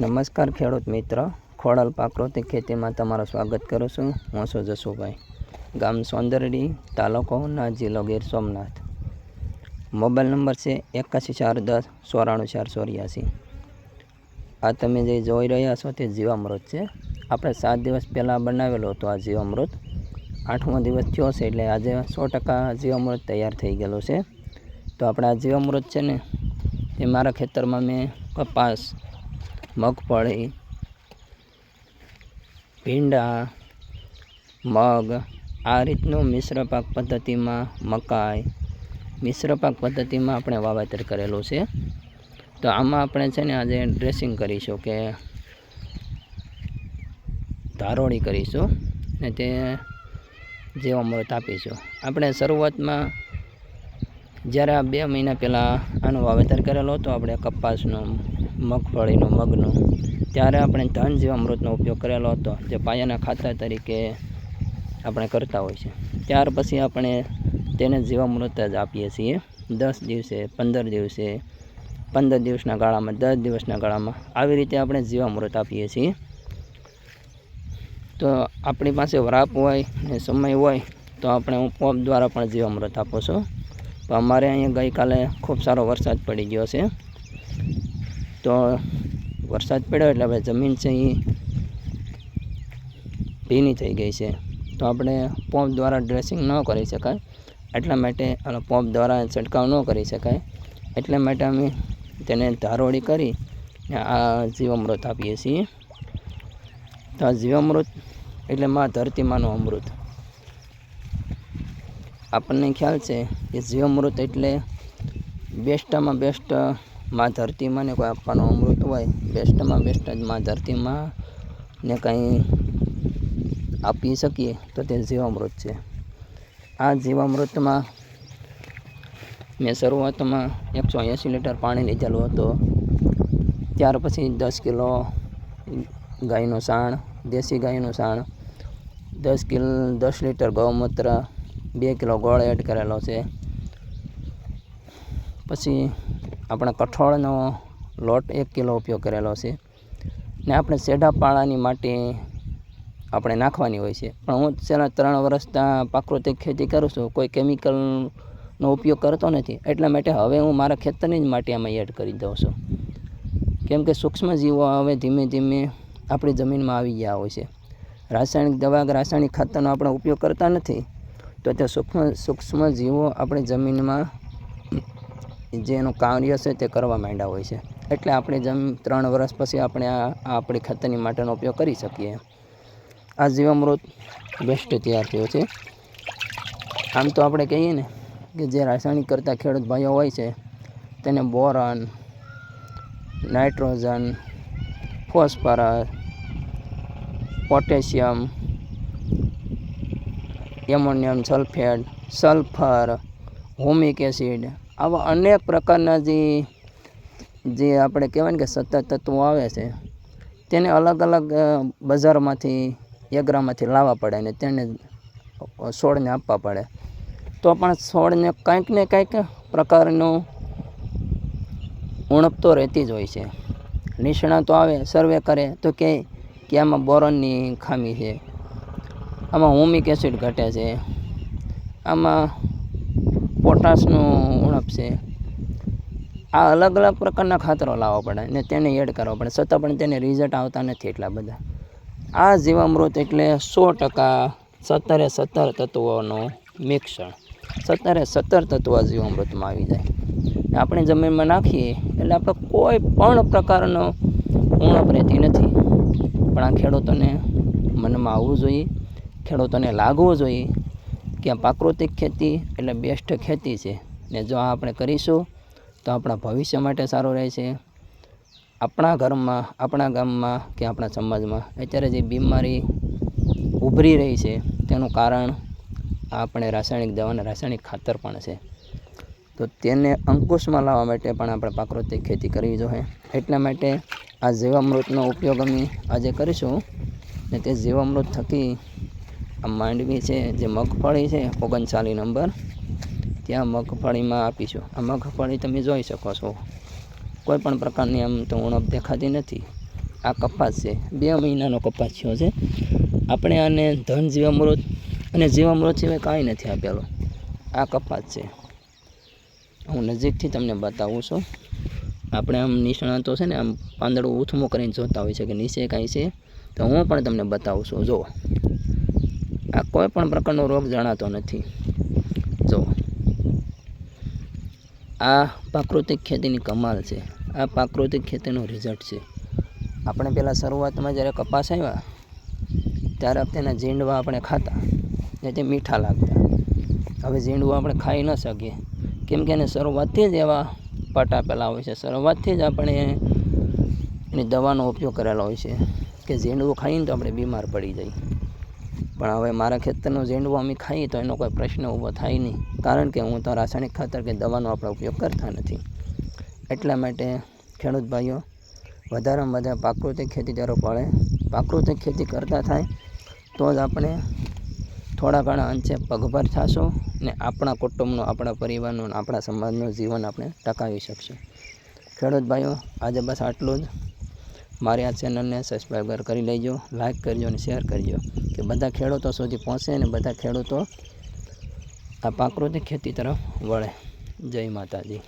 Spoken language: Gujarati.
નમસ્કાર ખેડૂત મિત્ર. ખોડલ પ્રાકૃતિક ખેતીમાં તમારું સ્વાગત કરું છું. હું છું જસુભાઈ. ગામ સોંદરડી તાલુકો ના જિલ્લો ગીર સોમનાથ. મોબાઈલ નંબર છે એકાસી ચાર દસ ચોરાણું ચાર ચોર્યાસી. આ તમે જે જોઈ રહ્યા છો તે જીવામૃત છે. આપણે સાત દિવસ પહેલાં બનાવેલો હતો આ જીવામૃત. આઠમો દિવસ થયો છે એટલે આજે સો ટકા જીવામૃત તૈયાર થઈ ગયેલું છે. તો આપણે આ જીવામૃત છે ને, એ મારા ખેતરમાં મેં કપાસ મગફળી, ભીંડા, મગ, આ રીતનું મિશ્ર પાક પદ્ધતિમાં મકાઈ, મિશ્ર પાક પદ્ધતિમાં આપણે વાવેતર કરેલું છે. તો આમાં આપણે છે ને આજે ડ્રેસિંગ કરીશું કે ધારોળી કરીશું ને તે જીવામૃત આપીશું. આપણે શરૂઆતમાં જ્યારે આ બે મહિના પહેલાં આનું વાવેતર કરેલો હતો, આપણે કપાસનું, મગફળીનું, મગનું, ત્યારે આપણે ધન જીવામૃતનો ઉપયોગ કરેલો હતો, જે પાયાના ખાતર તરીકે આપણે કરતા હોય છે. ત્યાર પછી આપણે તેને જીવામૃત જ આપીએ છીએ. દસ દિવસે, પંદર દિવસે, પંદર દિવસના ગાળામાં, દસ દિવસના ગાળામાં આવી રીતે આપણે જીવામૃત આપીએ છીએ. તો આપણી પાસે વરાપ હોય ને સમય હોય, તો આપણે હું પોપ દ્વારા પણ જીવામૃત આપું છું. તો અમારે અહીંયા ગઈકાલે ખૂબ સારો વરસાદ પડી ગયો છે. તો વરસાદ પડ્યો એટલે હવે જમીન છે એ ભીની થઈ ગઈ છે. તો આપણે પંપ દ્વારા ડ્રેસિંગ ન કરી શકાય, એટલા માટે પંપ દ્વારા છંટકાવ ન કરી શકાય, એટલા માટે અમે તેને ધારોળી કરી આ જીવામૃત આપીએ છીએ. તો આ જીવામૃત એટલે માં ધરતીમાંનું અમૃત. આપણને ખ્યાલ છે કે જીવામૃત એટલે બેસ્ટમાં બેસ્ટમાં ધરતીમાં ને કોઈ આપવાનું અમૃત હોય બેસ્ટમાં બેસ્ટ જ માં ધરતીમાં ને કંઈ આપી શકીએ તો તે જીવામૃત છે. આ જીવામૃતમાં મેં શરૂઆતમાં એકસો એંસી લીટર પાણી લીધેલું હતું. ત્યાર પછી દસ કિલો ગાયનું સાણ, દેશી ગાયનું સાણ, દસ કિલ, દસ લીટર ગૌમૂત્ર બે કિલો ગોળ એડ કરેલો છે. પછી આપણા કઠોળનો લોટ એક કિલો ઉપયોગ કરેલો છે. ને આપણે સેઢા પાળાની માટી આપણે નાખવાની હોય છે. પણ હું છેલ્લા ત્રણ વર્ષના પ્રાકૃતિક ખેતી કરું છું, કોઈ કેમિકલનો ઉપયોગ કરતો નથી. એટલા માટે હવે હું મારા ખેતરની જ માટી આમાં એડ કરી દઉં છું. કેમ કે સૂક્ષ્મજીવો હવે ધીમે ધીમે આપણી જમીનમાં આવી ગયા હોય છે. રાસાયણિક દવા કે રાસાયણિક ખાતરનો આપણે ઉપયોગ કરતા નથી. તો તે સૂક્ષ્મ સૂક્ષ્મ જીવો આપણી જમીનમાં જે એનું કાર્ય છે તે કરવા માંડ્યા હોય છે. એટલે આપણે જમ ત્રણ વર્ષ પછી આપણે આ આ આપણી ખતરની માટેનો ઉપયોગ કરી શકીએ. આ જીવામૃત બેસ્ટ તૈયાર થયો છે. આમ તો આપણે કહીએ ને કે જે રાસાયણિક કરતા ખેડૂત ભાઈઓ હોય છે, તેને boron, nitrogen, phosphorus, potassium ammonium sulphate, sulphur, humic acid આવા અનેક પ્રકારના જે જે આપણે કહેવાય ને કે સતત તત્વો આવે છે, તેને અલગ અલગ બજારમાંથી એગ્રામાંથી લાવવા પડે ને તેને છોડને આપવા પડે. તો પણ છોડને કંઈક ને કંઈક પ્રકારનું ઉણપ તો રહેતી જ હોય છે. નિષ્ણાતો આવે, સર્વે કરે તો કે કે આમાં બોરોનની ખામી છે. આમાં હોમિક એસિડ ઘટે છે. આમાં પોટાશનું ઉણપ છે. આ અલગ અલગ પ્રકારના ખાતરો લાવવા પડે ને તેને એડ કરવા પડે. છતાં પણ તેને રિઝલ્ટ આવતા નથી એટલા બધા. આ જીવામૃત એટલે સો ટકા સત્તરે સત્તર તત્વોનું મિક્સર સત્તરે સત્તર તત્વો જીવામૃતમાં આવી જાય. આપણે જમીનમાં નાખીએ એટલે આપણે કોઈ પણ પ્રકારનો ઉણપ રહેતી નથી. પણ આ ખેડૂતોને મનમાં આવવું જોઈએ. ખેડૂતોને લાગવું જોઈએ કે આ પ્રાકૃતિક ખેતી એટલે બેસ્ટ ખેતી છે. ને જો આપણે કરીશું, તો આપણા ભવિષ્ય માટે સારું રહેશે. આપણા ઘરમાં, આપણા ગામમાં કે આપણા સમાજમાં અત્યારે જે બીમારી ઉભરી રહી છે, તેનું કારણ આપણે રાસાયણિક દવા અને રાસાયણિક ખાતર પણ છે. તો તેને અંકુશમાં લાવવા માટે પણ આપણે પ્રાકૃતિક ખેતી કરવી જોઈએ. એટલા માટે આ જીવામૃતનો ઉપયોગ અમે આજે કરીશું ને તે જીવામૃત થકી આ માંડવી છે, જે મગફળી છે, ઓગણચાલીસ નંબર. ત્યાં મગફળીમાં આપીશું. આ મગફળી તમે જોઈ શકો છો. કોઈ પણ પ્રકારની આમ તો ઉણપ દેખાતી નથી. આ કપાસ છે. બે મહિનાનો કપાસ થયો છે. આપણે આને ધન જીવામૃત અને જીવામૃત સિવાય કાંઈ નથી આપેલો. આ કપાસ છે. હું નજીકથી તમને બતાવું છું. આપણે આમ નિષ્ણાતો છે ને, આમ પાંદડું ઉથમું કરીને જોતા હોય છે કે નીચે કાંઈ છે. તો હું પણ તમને બતાવું છું. જુઓ. આ કોઈ પણ પ્રકારનો રોગ જણાતો નથી. જો, આ પ્રાકૃતિક ખેતીની કમાલ છે. આ પ્રાકૃતિક ખેતીનું રિઝલ્ટ છે. આપણે પહેલાં શરૂઆતમાં જ્યારે કપાસ આવ્યા ત્યારે તેના ઝીંડવા આપણે ખાતા ને તે મીઠા લાગતા. હવે ઝીંડવા આપણે ખાઈ ન શકીએ. કેમ કે એને શરૂઆતથી જ એવા પટ આપેલા હોય છે. શરૂઆતથી જ આપણે એની દવાનો ઉપયોગ કરેલો હોય છે. કે ઝીંડવું ખાઈને તો આપણે બીમાર પડી જઈએ. પણ હવે મારા ખેતરનો ઝેંડવો અમે ખાઈએ તો એનો કોઈ પ્રશ્ન ઊભો થાય નહીં. કારણ કે હું તો રાસાયણિક ખાતર કે દવાનો આપણે ઉપયોગ કરતા નથી. એટલા માટે ખેડૂત ભાઈઓ, વધારેમાં વધારે પ્રાકૃતિક ખેતી તરફ પડે. પ્રાકૃતિક ખેતી કરતા થાય તો જ આપણે થોડા ઘણા અંશે પગભર થશું ને આપણા કુટુંબનું, આપણા પરિવારનું આપણા સમાજનું જીવન આપણે ટકાવી શકશું. ખેડૂત ભાઈઓ, આજે બસ આટલું જ. મારી આ ચેનલને સબસ્ક્રાઈબર કરી લેજો લાઇક કરજો અને શેર કરજો, કે બધા ખેડૂતો સુધી પહોંચે અને બધા ખેડૂતો આ પ્રાકૃતિક ખેતી તરફ વળે. જય માતાજી.